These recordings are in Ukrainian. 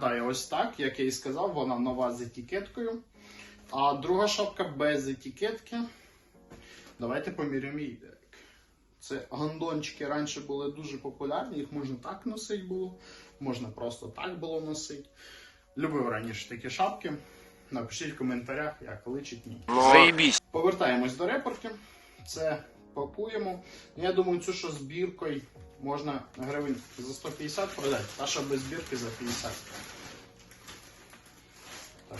виглядає ось так, як я і сказав, вона нова з етикеткою. А друга шапка без етикетки. Давайте поміряємо її. Це гандончики раніше були дуже популярні, їх можна так носити було, можна просто так було носити. Любив раніше такі шапки. Напишіть в коментарях, як личить ні. Повертаємось до репорки. Це пакуємо. Я думаю, цю що з біркою можна гривень за 150 продати, а що без бірки за 50. Так.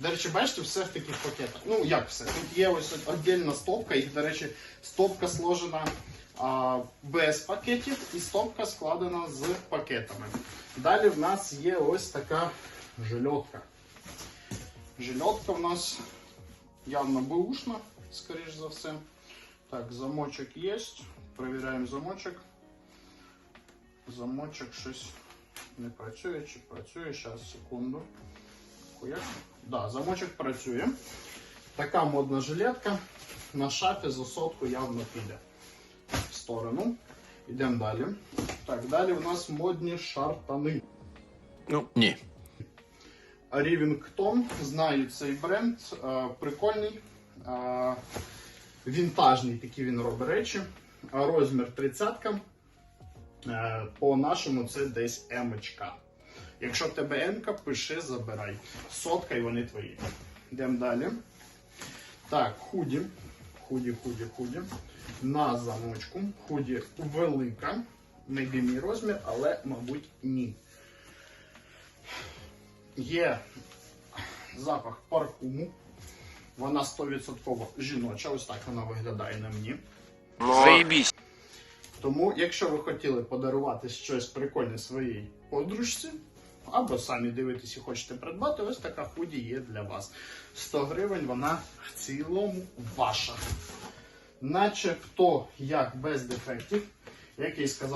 До речі, бачите, все в таких пакетах. Ну, як все? Тут є ось віддільна стопка, їх, до речі, стопка сложена а, без пакетів і стопка складена з пакетами. Далі в нас є ось така жильотка. Жильотка в нас явно бэушна, скоріш за все. Так, замочок є. Перевіряємо замочок. Замочок щось не працює чи працює. Зараз, секунду. Хуяк. Да, замочок працює. Така модна жилетка. На шафі за сотку явно піде в сторону. Йдемо далі. Так, далі у нас модні шартани. Ну, ні. Рівінгтон, знаю цей бренд, е, прикольний, е, вінтажний такий він робить речі. А Розмір 30 е, по нашому це десь емочка. Якщо в тебе емка, пиши, забирай. Сотка і вони твої. Йдемо далі. Так, худі. Худі, худі, худі. На замочку. Худі велика. Maybe мій розмір, але, мабуть, ні. Є запах парфуму. Вона 100% жіноча, ось так вона виглядає на мені. Заебись. Тому, якщо ви хотіли подарувати щось прикольне своїй подружці, або самі дивитесь і хочете придбати, ось така худі є для вас. 100 гривень вона в цілому ваша. Начебто, як без дефектів, як я і сказав.